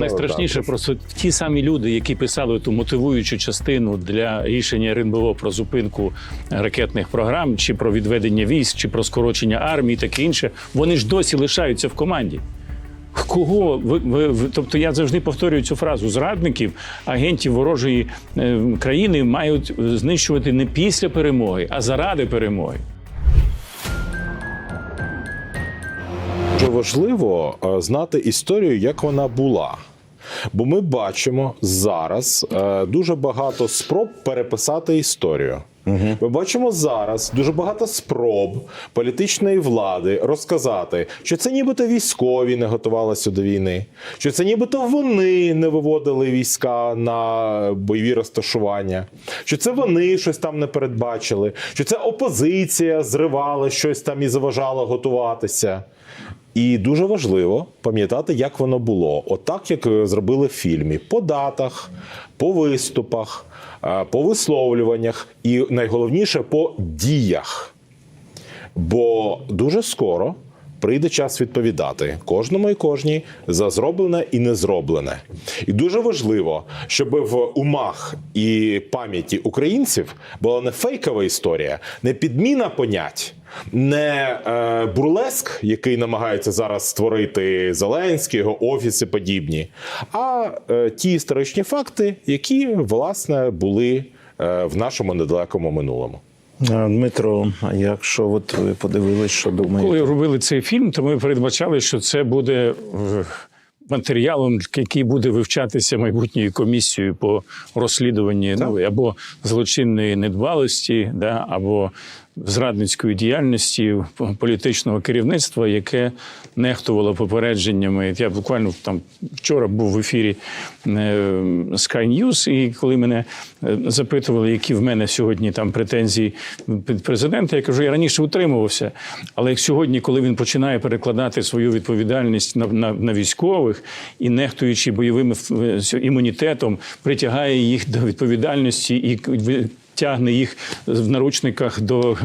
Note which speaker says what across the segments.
Speaker 1: Найстрашніше просто ті самі люди, які писали ту мотивуючу частину для рішення РНБО про зупинку ракетних програм, чи про відведення військ, чи про скорочення армії, таке інше, вони ж досі лишаються в команді. Кого ви, ви, ви- тобто я завжди повторюю цю фразу: зрадників, агентів ворожої е, країни мають знищувати не після перемоги, а заради перемоги.
Speaker 2: Дуже важливо е, знати історію, як вона була. Бо ми бачимо зараз е, дуже багато спроб переписати історію. Ми бачимо зараз дуже багато спроб політичної влади розказати, що це нібито військові не готувалися до війни, що це нібито вони не виводили війська на бойові розташування, що це вони щось там не передбачили, що це опозиція зривала щось там і заважала готуватися. І дуже важливо пам'ятати, як воно було. Отак, як е, зробили в фільмі: по датах, по виступах, е, по висловлюваннях і найголовніше по діях. Бо дуже скоро прийде час відповідати кожному і кожній за зроблене і не зроблене. І дуже важливо, щоб в умах і пам'яті українців була не фейкова історія, не підміна понять. Не е, бурлеск, який намагається зараз створити Зеленський, його офіси подібні, а е, ті історичні факти, які власне були е, в нашому недалекому минулому.
Speaker 3: Дмитро, а якщо от ви подивились, що думаєте?
Speaker 1: Коли робили цей фільм, то ми передбачали, що це буде е, матеріалом, який буде вивчатися майбутньою комісією по розслідуванні ну, або злочинної недбалості, да, або зрадницької діяльності політичного керівництва, яке нехтувало попередженнями. Я буквально там вчора був в ефірі е, Sky News, і коли мене е, запитували, які в мене сьогодні там претензії під президента, я кажу, я раніше утримувався. Але як сьогодні, коли він починає перекладати свою відповідальність на, на, на військових і нехтуючи бойовим е, імунітетом, притягає їх до відповідальності і тягне їх в наручниках до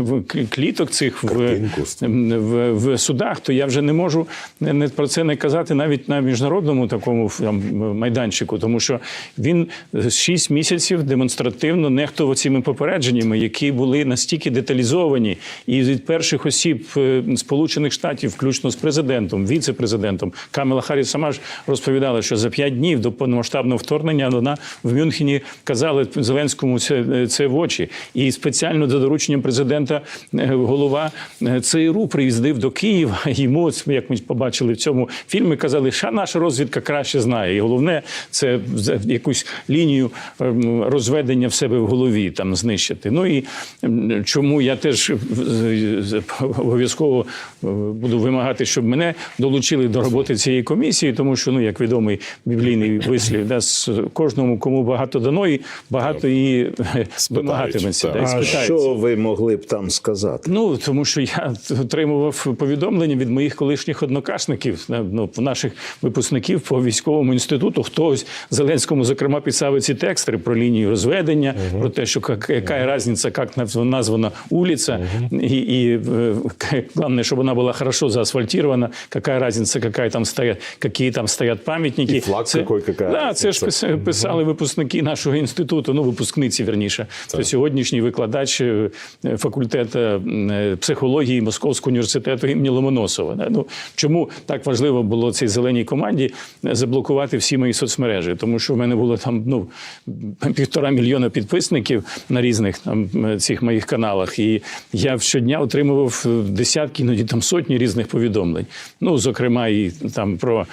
Speaker 1: кліток цих в, в, в судах, то я вже не можу не, про це не казати навіть на міжнародному такому там, майданчику, тому що він шість місяців демонстративно нехтував цими попередженнями, які були настільки деталізовані, і від перших осіб е, Сполучених Штатів, включно з президентом, віце-президентом, Камела Харріс сама ж розповідала, що за п'ять днів до повномасштабного вторгнення вона в Мюнхені казала Зеленському це, це очі. І спеціально за дорученням президента е, голова е, ЦРУ приїздив до Києва. Йому, як ми побачили в цьому фільмі, казали, що наша розвідка краще знає. І головне це якусь лінію ем, розведення в себе в голові там знищити. Ну і чому я теж е, обов'язково буду вимагати, щоб мене долучили до роботи цієї комісії, тому що ну як відомий біблійний вислів, да, з кожному кому багато дано, і багато і е, вимагатиметься.
Speaker 2: так.
Speaker 1: да,
Speaker 3: А що ви могли б там сказати?
Speaker 1: Ну тому що я отримував повідомлення від моїх колишніх однокашників, е, ну наших випускників по військовому інституту. Хтось Зеленському, зокрема, писав ці тексти про лінію розведення, про те, що як- яка різниця, як наз- названа вулиця, і, і е, головне, щоб вона була хорошо заасфальтирована, яка різниця, яка там стоять, які там стоять пам'ятники.
Speaker 2: І флаг какой, какая
Speaker 1: да, це ж писали випускники нашого інституту, ну випускниці верніше. Це сьогоднішній викладач е, факультету е, психології Московського університету імені Ломоносова. Ну чому так важливо було цій зеленій команді е, заблокувати всі мої соцмережі? Тому що в мене було там ну півтора мільйона підписників на різних там цих моїх каналах, і я щодня отримував десятки, іноді там сотні різних повідомлень. Ну, зокрема, і там про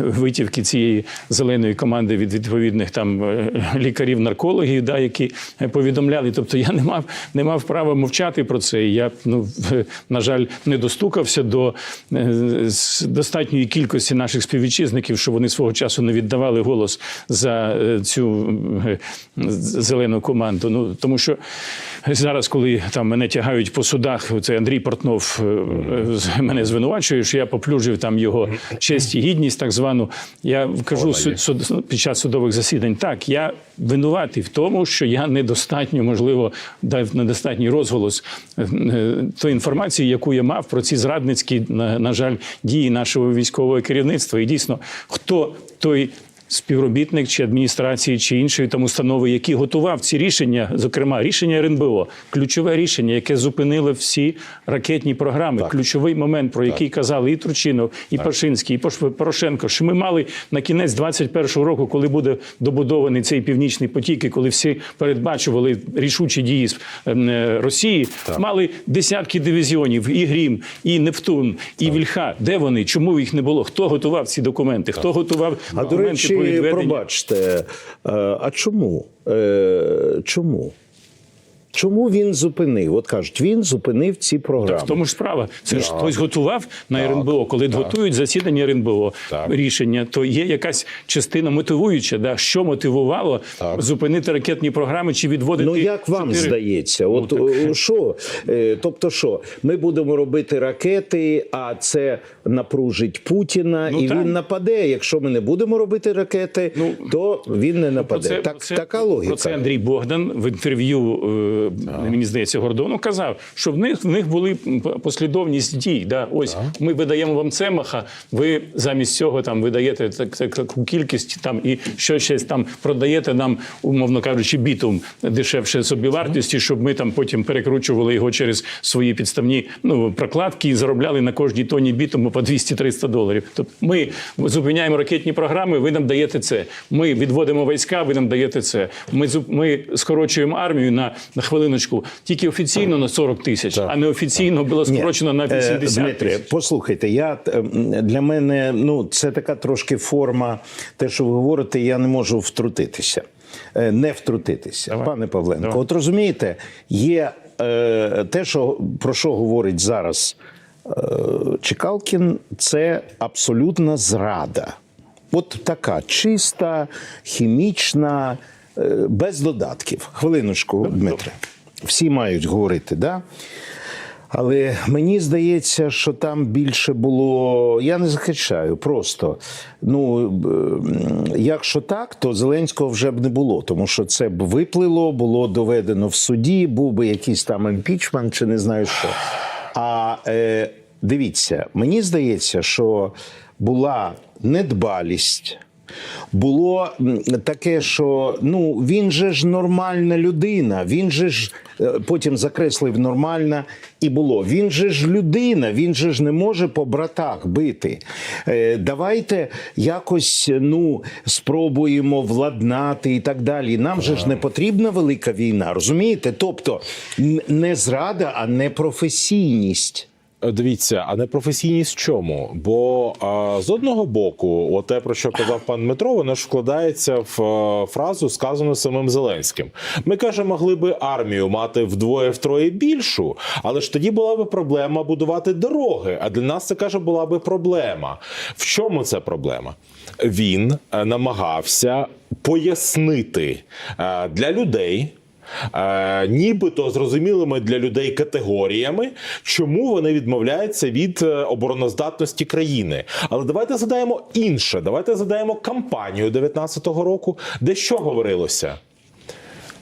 Speaker 1: витівки цієї зеленої команди від відповідних там лікарів-наркологів, да, які повідомляли. Тобто я не мав, не мав права мовчати про це. Я, ну, на жаль, не достукався до е, достатньої кількості наших співвітчизників, що вони свого часу не віддавали голос за е, цю е, зелену команду. Ну тому що зараз, коли там мене тягають по судах, це Андрій Портнов мене звинувачує, що я поплюжив там його честь і гідність, так звану. Я кажу суд, суд- під час судових засідань, так я винуватий в тому, що я не недостатньо, можливо, дав недостатній розголос е, тої інформації, яку я мав про ці зрадницькі, на, на жаль, дії нашого військового керівництва. І дійсно, хто той. Співробітник чи адміністрації чи іншої там установи, які готував ці рішення, зокрема рішення РНБО, ключове рішення, яке зупинило всі ракетні програми, ключовий момент, про який казали і Турчинов, і Пашинський, і Порошенко, що ми мали на кінець 21-го року, коли буде добудований цей північний потік, і коли всі передбачували рішучі дії з ем, е, Росії, мали десятки дивізіонів, і Грім, і Нептун, і Вільха. Де вони? Чому їх не було? Хто готував ці документи? Хто готував
Speaker 3: А до
Speaker 1: документи
Speaker 3: речі,
Speaker 1: про відведення?
Speaker 3: пробачте, е, а чому? Е, Чому? Чому він зупинив? От кажуть, він зупинив ці програми.
Speaker 1: В тому ж справа. Це ж хтось готував на РНБО. Коли готують засідання РНБО
Speaker 2: Так.
Speaker 1: рішення, то є якась частина мотивуюча, да, що мотивувало зупинити ракетні програми чи відводити.
Speaker 3: Ну як вам
Speaker 1: чотири-
Speaker 3: здається, от
Speaker 1: так.
Speaker 3: о, що? Е, Тобто, що ми будемо робити ракети, а це напружить Путіна,
Speaker 1: Ну,
Speaker 3: і
Speaker 1: так.
Speaker 3: він нападе. Якщо ми не будемо робити ракети,
Speaker 1: Ну,
Speaker 3: то він не
Speaker 1: Про
Speaker 3: нападе.
Speaker 1: це,
Speaker 3: так,
Speaker 1: це,
Speaker 3: така логіка.
Speaker 1: Про це Андрій Богдан в інтерв'ю, е, мені здається, Гордону казав, що в них в них були послідовність дій. Да? Ось ми видаємо вам цемаха, ви замість цього там видаєте так, так, таку кількість там і що щось там продаєте нам, умовно кажучи, бітум дешевше собівартості, щоб ми там потім перекручували його через свої підставні ну, прокладки і заробляли на кожній тоні бітуму по 200-300 доларів. Тобто ми зупиняємо ракетні програми, ви нам даєте це. Ми відводимо війська, ви нам даєте це. Ми ми скорочуємо армію на, на хвилиночку тільки офіційно на 40 тисяч, а неофіційно було
Speaker 3: Ні.
Speaker 1: скорочено на
Speaker 3: Е,
Speaker 1: 80
Speaker 3: Дмитре,
Speaker 1: тисяч.
Speaker 3: послухайте, я е, для мене ну це така трошки форма. Те, що ви говорите, я не можу втрутитися, Е, не втрутитися,
Speaker 1: Давай.
Speaker 3: пане Павленко.
Speaker 1: Давай.
Speaker 3: От розумієте, є е, те, що про що говорить зараз е, Чекалкін, це абсолютна зрада. От така чиста, хімічна, е, без додатків. Хвилиночку, Дмитре. Всі мають говорити, да? Але мені здається, що там більше було. Я не захищаю, просто. Ну, е, якщо так, то Зеленського вже б не було, тому що це б виплило, було доведено в суді, був би якийсь там імпічмент чи не знаю що. А е, дивіться, мені здається, що була недбалість. Було таке, що ну він же ж нормальна людина. Він же ж е, потім закреслив нормальна і було. Він же ж людина, він же ж не може по братах бити. Е, давайте якось ну спробуємо владнати і так далі. Нам же ж не потрібна велика війна, розумієте? Тобто не зрада, а не професійність.
Speaker 2: Дивіться, а не професійність в чому? Бо а, з одного боку, от те, про що казав пан Дмитро, воно ж вкладається в е, фразу, сказану самим Зеленським. Ми каже, могли би армію мати вдвоє-втроє більшу, але ж тоді була би проблема будувати дороги. А для нас це каже, була би проблема. В чому це проблема? Він е, намагався пояснити е, для людей. Е, нібито зрозумілими для людей категоріями, чому вони відмовляються від е, обороноздатності країни. Але давайте задаємо інше. Давайте задаємо кампанію 19-го року, де що говорилося.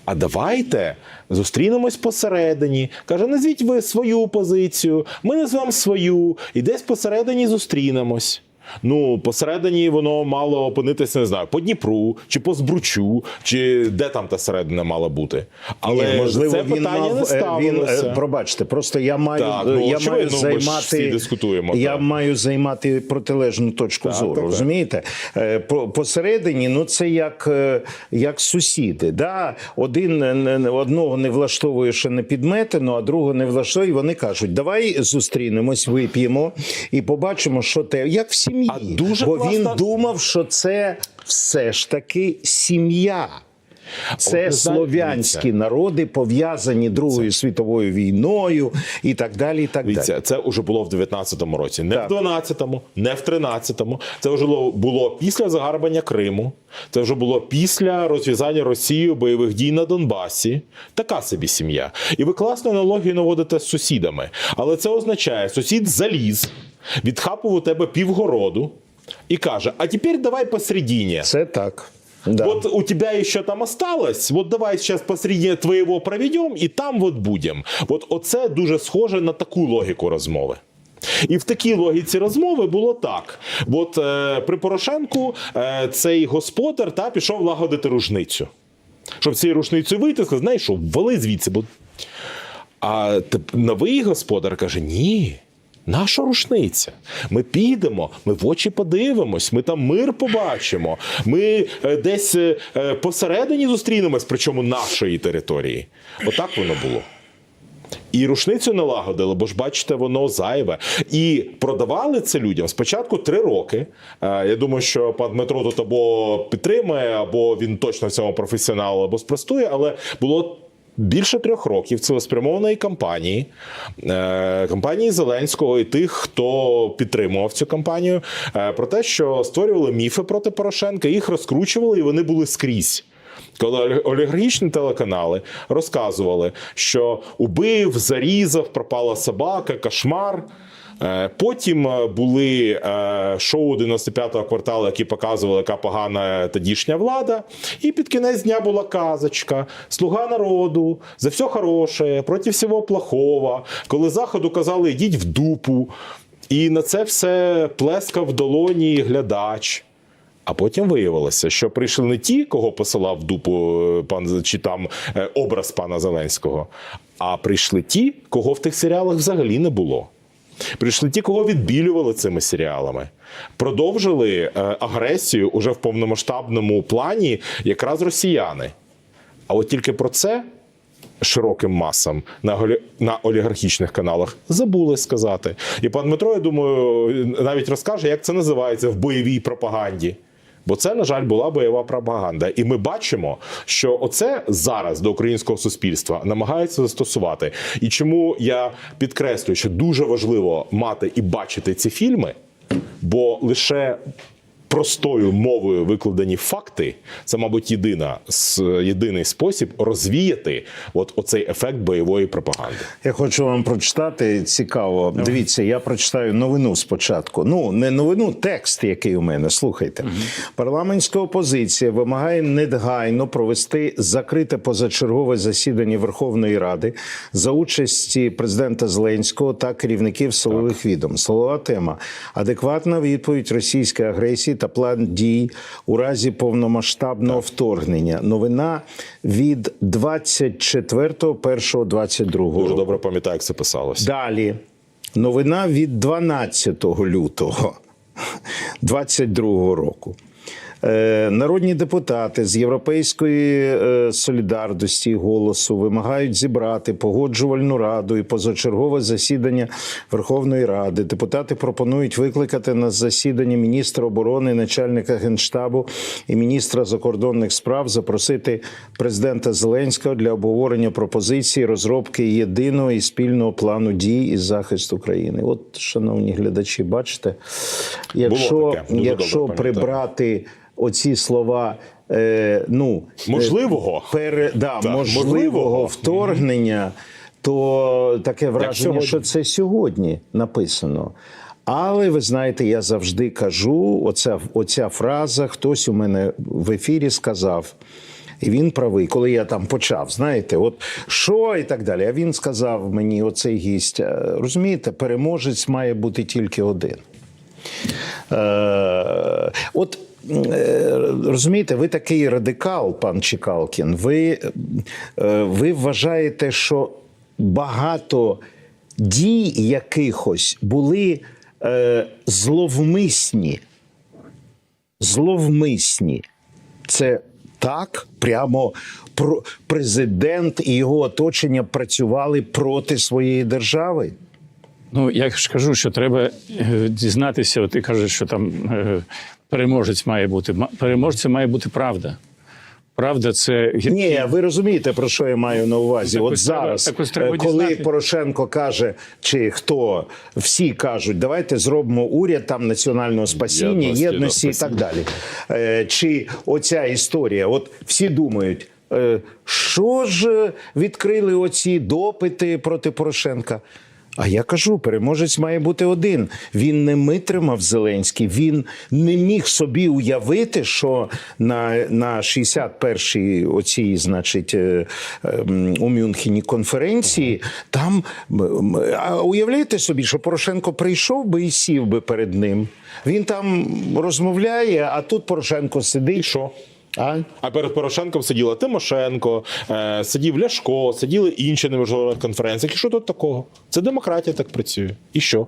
Speaker 2: А давайте зустрінемось посередині. Каже, назвіть ви свою позицію, ми назвемо свою, і десь посередині зустрінемось. Ну, посередині воно мало опинитися, не знаю, по Дніпру, чи по Збручу, чи де там та середина мала бути. Але
Speaker 3: Ні, можливо,
Speaker 2: це
Speaker 3: він
Speaker 2: питання
Speaker 3: мав,
Speaker 2: не
Speaker 3: е, він, е, пробачте, просто я маю,
Speaker 2: Так, ну,
Speaker 3: я
Speaker 2: очевидно,
Speaker 3: маю займати
Speaker 2: всі дискутуємо,
Speaker 3: я
Speaker 2: так.
Speaker 3: маю займати протилежну точку зору.
Speaker 2: так, так.
Speaker 3: розумієте? Е, по- Посередині, ну це як, е, як сусіди. Да? Один е, одного не влаштовує, що не підметено, а другого не влаштовує. І вони кажуть, давай зустрінемось, вип'ємо і побачимо, що те, як в сім'ї.
Speaker 2: А дуже
Speaker 3: Бо він думав, що це все ж таки сім'я. Це
Speaker 2: От,
Speaker 3: слов'янські народи пов'язані Другою світовою війною і так далі. І так далі.
Speaker 2: Дивіться, це вже було в 19-му році, не
Speaker 3: Так.
Speaker 2: в 12-му, не в 13-му. Це вже було після загарбання Криму. Це вже було після розв'язання Росією бойових дій на Донбасі. Така собі сім'я. І ви класну аналогію наводите з сусідами. Але це означає, сусід заліз, відхапав у тебе півгороду і каже: а тепер давай посередині.
Speaker 3: Це так. Да.
Speaker 2: Вот у тебя еще там осталось, вот давай сейчас посреди твоего проведем, і там вот будем. От оце дуже схоже на таку логіку розмови. І в такій логіці розмови було так: от е, при Порошенку е, цей господар та пішов лагодити рушницю. Щоб цією рушницею вийти, сказав, знаєш що, вали звідси, бо а новий господар каже: ні. Наша рушниця. Ми підемо, ми в очі подивимось, ми там мир побачимо. Ми е, десь е, е, посередині зустрінемось, причому нашої території. Отак воно було. І рушницю налагодили, бо ж бачите, воно зайве. І продавали це людям спочатку три роки. Я думаю, що пан Дмитро тут або підтримує, або він точно в цьому професіонал, або спростує, але було. Більше трьох років цілеспрямованої кампанії, е, кампанії Зеленського і тих, хто підтримував цю кампанію, е, про те, що створювали міфи проти Порошенка, їх розкручували, і вони були скрізь. Коли олі- олігархічні телеканали розказували, що убив, зарізав, пропала собака, кошмар. Е, Потім е, були е, шоу 95-го кварталу, які показували, яка погана тодішня влада. І під кінець дня була казочка, слуга народу, за все хороше, проти всього плохого. Коли заходу казали, йдіть в дупу. І на це все плескав в долоні глядач. А потім виявилося, що прийшли не ті, кого посилав в дупу пан чи там образ пана Зеленського, а прийшли ті, кого в тих серіалах взагалі не було. Прийшли ті, кого відбілювали цими серіалами, продовжили е, агресію уже в повномасштабному плані, якраз росіяни. А от тільки про це широким масам на, на олігархічних каналах забули сказати. І пан Дмитро, я думаю, навіть розкаже, як це називається в бойовій пропаганді. Бо це, на жаль, була бойова пропаганда. І ми бачимо, що оце зараз до українського суспільства намагаються застосувати. І чому я підкреслюю, що дуже важливо мати і бачити ці фільми, бо лише простою мовою викладені факти це, мабуть, єдина, єдиний спосіб розвіяти от оцей ефект бойової пропаганди.
Speaker 3: Я хочу вам прочитати цікаво. Дивіться, я прочитаю новину спочатку. Ну, не новину, текст, який у мене. Слухайте. Парламентська опозиція вимагає негайно провести закрите позачергове засідання Верховної Ради за участі президента Зеленського та керівників силових відомств. Силова тема адекватна відповідь російської агресії та план дій у разі повномасштабного вторгнення. Новина від 24.01.22
Speaker 2: Дуже добре пам'ятаю, як це писалось.
Speaker 3: Далі новина від 12 лютого 22 року. Е, Народні депутати з Європейської е, солідарності голосу вимагають зібрати погоджувальну раду і позачергове засідання Верховної Ради. Депутати пропонують викликати на засідання міністра оборони, начальника генштабу і міністра закордонних справ, запросити президента Зеленського для обговорення пропозиції розробки єдиного і спільного плану дій із захисту країни. От, шановні глядачі, бачите, якщо, якщо прибрати оці слова. Е, ну, е,
Speaker 2: Можливого.
Speaker 3: пере, да,
Speaker 2: Так,
Speaker 3: можливого,
Speaker 2: можливого.
Speaker 3: вторгнення, то таке враження,
Speaker 2: сьогодні.
Speaker 3: що це сьогодні написано. Але ви знаєте, я завжди кажу: оця, оця фраза, хтось у мене в ефірі сказав. І він правий, коли я там почав, знаєте, от що і так далі. А він сказав мені, оцей гість, «Е, розумієте, переможець має бути тільки один. Е, от розумієте, ви такий радикал, пан Чекалкін. Ви, е, ви вважаєте, що багато дій якихось були е, зловмисні. Зловмисні. Це так, прямо президент і його оточення працювали проти своєї держави.
Speaker 1: Ну, я ж кажу, що треба е, дізнатися. Ти кажеш, що там е, переможець має бути. Переможцем має бути правда. Правда, це гіркі.
Speaker 3: Ні, ви розумієте, про що я маю на увазі?
Speaker 1: Так
Speaker 3: От
Speaker 1: ось
Speaker 3: зараз,
Speaker 1: так ось треба
Speaker 3: е, коли
Speaker 1: дізнати.
Speaker 3: Порошенко каже, чи хто всі кажуть, давайте зробимо уряд там національного спасіння,
Speaker 2: Єдності,
Speaker 3: єдності, і так далі. Е, Чи оця історія? От всі думають. е, Що ж відкрили оці допити проти Порошенка? А я кажу, переможець має бути один. Він не витримав Зеленський. Він не міг собі уявити, що на, на 61-й оцій, значить, е, ем, у Мюнхені конференції там а уявляєте собі, що Порошенко прийшов би і сів би перед ним. Він там розмовляє, а тут Порошенко сидить.
Speaker 2: що?
Speaker 3: А?
Speaker 2: А перед Порошенком сиділа Тимошенко, е, сидів Ляшко, сиділи інші на міжнародних конференціях. І що тут такого? Це демократія так працює. І що?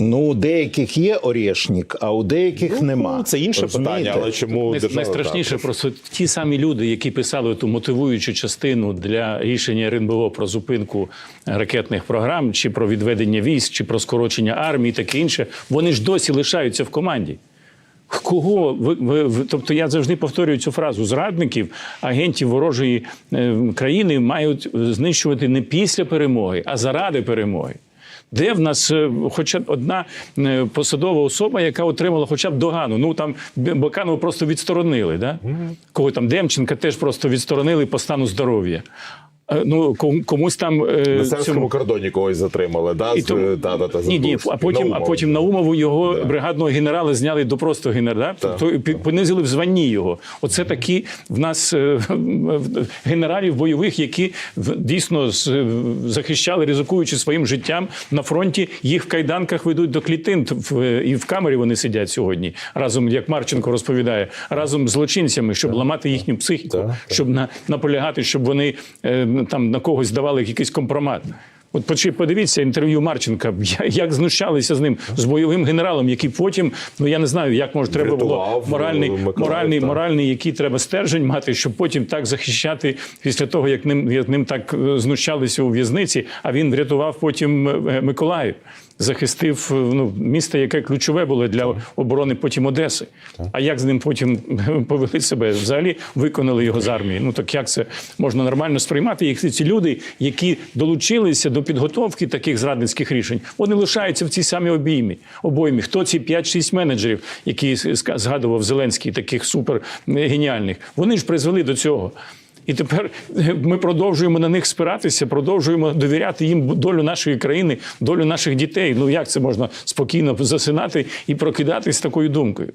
Speaker 3: Ну, у деяких є орешник, а у деяких нема.
Speaker 2: Ну, це інше
Speaker 3: Розумієте?
Speaker 2: питання, але чому
Speaker 1: Най-
Speaker 2: держава
Speaker 1: Найстрашніше
Speaker 2: так?
Speaker 1: просто ті самі люди, які писали ту мотивуючу частину для рішення РНБО про зупинку ракетних програм, чи про відведення військ, чи про скорочення армії, таке інше, вони ж досі лишаються в команді. Кого ви, ви, ви- тобто я завжди повторюю цю фразу: зрадників, агентів ворожої е, країни мають знищувати не після перемоги, а заради перемоги. Де в нас е, хоча б одна е, посадова особа, яка отримала хоча б догану? Ну там Баканова просто відсторонили, да? Кого там Демченка теж просто відсторонили по стану здоров'я. Е, Ну, ком- комусь там е,
Speaker 2: На
Speaker 1: цьому-
Speaker 2: кордоні когось затримали, да?
Speaker 1: і тому-
Speaker 2: та, та, та,
Speaker 1: ні, ні, а потім, а потім Наумову його бригадного генерала зняли до просто генерала. Тобто пі- понизили в званні його. Оце такі в нас е, генералів бойових, які дійсно захищали, ризикуючи своїм життям на фронті. Їх в кайданках ведуть до клітин. В- І в камері вони сидять сьогодні. Разом, як Марченко розповідає, разом з злочинцями, щоб ламати їхню психіку, щоб на, наполягати, щоб вони там на когось давали якийсь компромат. От подивіться інтерв'ю Марченка, як знущалися з ним, з бойовим генералом, який потім, ну я не знаю, як може треба було моральний,
Speaker 2: е,
Speaker 1: моральний, моральний, який треба стержень мати, щоб потім так захищати після того, як ним, як ним так е, знущалися у в'язниці, а він врятував потім е, Миколаїв. Захистив е, ну, місто, яке ключове було для оборони потім Одеси. А як з ним потім повели себе? Взагалі виконали його з армії. Ну так як це можна нормально сприймати? Як ці люди, які долучилися до підготовки таких зрадницьких рішень, вони лишаються в цій самій обіймі. Обоймі. Хто ці 5-6 менеджерів, які згадував Зеленський, таких супер геніальних, вони ж призвели до цього. І тепер е, ми продовжуємо на них спиратися, продовжуємо довіряти їм долю нашої країни, долю наших дітей. Ну як це можна спокійно засинати і прокидатись такою думкою?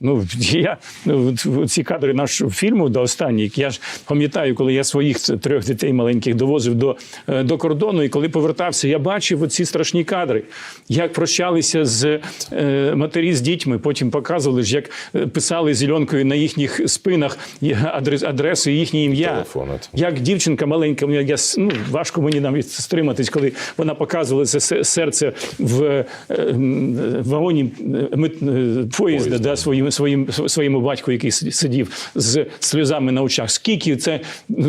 Speaker 1: Ну, я ну, ці кадри нашого фільму до останніх. Я ж пам'ятаю, коли я своїх трьох дітей маленьких довозив до, е, до кордону, і коли повертався, я бачив оці страшні кадри, як прощалися з е, матері з дітьми. Потім показували ж, як е, писали зеленкою на їхніх спинах адрес, адреси, їхнє ім'я. Як дівчинка маленька, ну, я, ну, важко мені навіть стриматись, коли вона показувала це серце в е, вагоні е, мит- е, поїзда да, своїм, своїм, своєму батьку, який сидів з сльозами на очах. Скільки це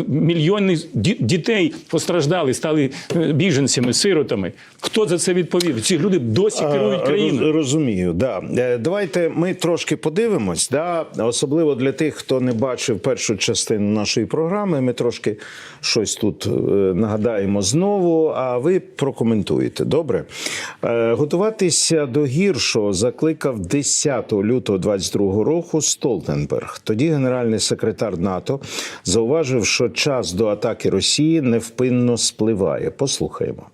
Speaker 1: мільйони дітей постраждали, стали е, біженцями, сиротами. Хто за це відповів? Ці люди досі керують країною.
Speaker 3: Розумію, да. Е, Давайте ми трошки подивимось, да? особливо для тих, хто не бачив першу частину нашої програми. Ми трошки щось тут е, нагадаємо знову, а ви прокоментуєте. Добре? Готуватися до гіршого закликав 10 лютого 22 року Столтенберг. Тоді генеральний секретар НАТО зауважив, що час до атаки Росії невпинно спливає. Послухаємо.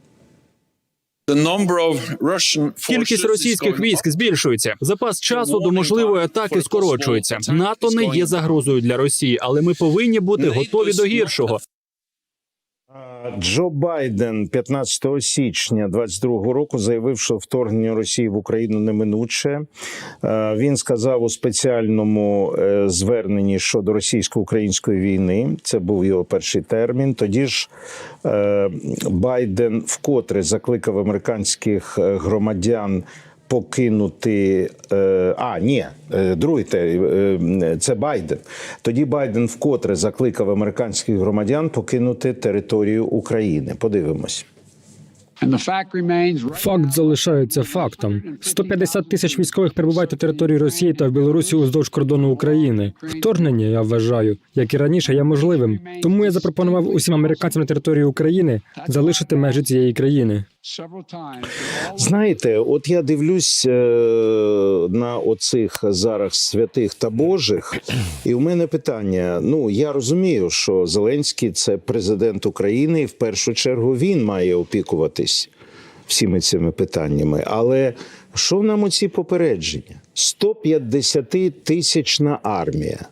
Speaker 4: Кількість російських військ збільшується. Запас часу до можливої атаки скорочується. НАТО не є загрозою для Росії, але ми повинні бути готові до гіршого.
Speaker 3: Джо Байден 15 січня 22-го року заявив, що вторгнення Росії в Україну неминуче. Е, Він сказав у спеціальному е, зверненні щодо російсько-української війни. Це був його перший термін. Тоді ж е, Байден вкотре закликав американських громадян. Покинути е, а ні, е, другий е, це Байден. Тоді Байден вкотре закликав американських громадян покинути територію України. Подивимось.
Speaker 5: Факт залишається фактом. 150 тисяч військових перебувають на території Росії та в Білорусі уздовж кордону України. Вторгнення, я вважаю, як і раніше, є можливим. Тому я запропонував усім американцям на території України залишити межі цієї країни.
Speaker 3: Знаєте, от я дивлюсь е, на оцих зараз святих та Божих, і в мене питання: ну я розумію, що Зеленський це президент України, і в першу чергу він має опікуватись всіми цими питаннями. Але що нам оці попередження? 150 тисячна армія.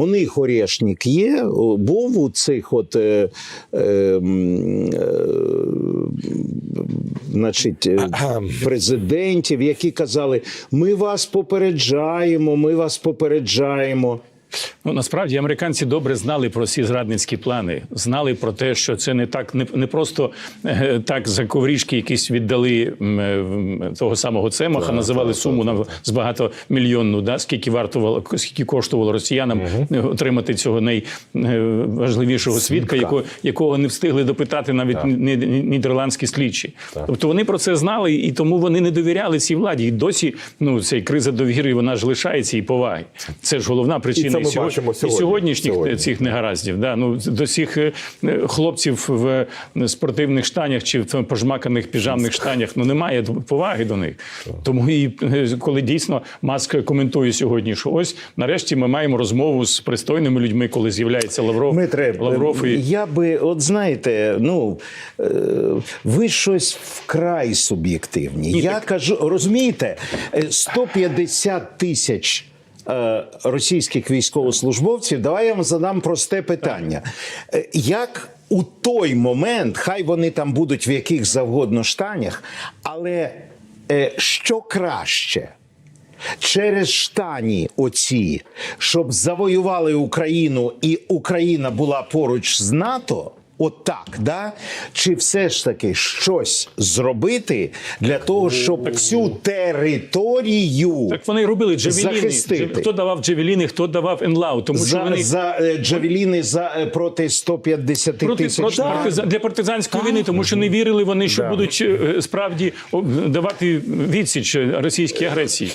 Speaker 3: У них орешник є, був у цих от, е, е, е, значить, е, президентів, які казали: ми вас попереджаємо, ми вас попереджаємо.
Speaker 1: Ну насправді американці добре знали про ці зрадницькі плани, знали про те, що це не так, не, не просто е, так за коврішки якісь віддали е, того самого Цемаха, називали суму на з багатомільйонну, да, скільки вартувало, скільки коштувало росіянам е, отримати цього найважливішого свідка, якого, якого не встигли допитати навіть ні- ні- нідерландські слідчі. Тобто вони про це знали, і тому вони не довіряли цій владі. І досі ну ця криза довіри вона ж лишається і поваги. Це ж головна причина
Speaker 2: ми
Speaker 1: сьогодні-
Speaker 2: бачимо
Speaker 1: і сьогоднішніх
Speaker 2: Сьогодні.
Speaker 1: цих негараздів. Да, ну до всіх е, хлопців в спортивних штанях чи в пожмаканих піжамних штанях ну немає поваги до них. Тому і е, коли дійсно Маск коментує сьогодні, що ось нарешті ми маємо розмову з пристойними людьми, коли з'являється Лавров.
Speaker 3: Дмитре,
Speaker 1: Лавров і
Speaker 3: я би, от знаєте, ну е, ви щось вкрай суб'єктивні. Я кажу, розумієте, е, 150 тисяч. Е, Російських військовослужбовців, давай я вам задам просте питання. Е, Як у той момент, хай вони там будуть в яких завгодно штанях, але е, що краще? через штані оці, щоб завоювали Україну і Україна була поруч з НАТО. От так, да? Чи все ж таки щось зробити для того, щоб цю територію
Speaker 1: так вони робили джавеліни.
Speaker 3: Захистити.
Speaker 1: Хто давав джавеліни, хто давав енлау, тому що
Speaker 3: за,
Speaker 1: вони
Speaker 3: за е, джавеліни за е, проти 150
Speaker 1: проти,
Speaker 3: тисяч?
Speaker 1: проти партизан, для партизанської війни, тому що не вірили вони, що будуть е, справді о, давати відсіч російській агресії.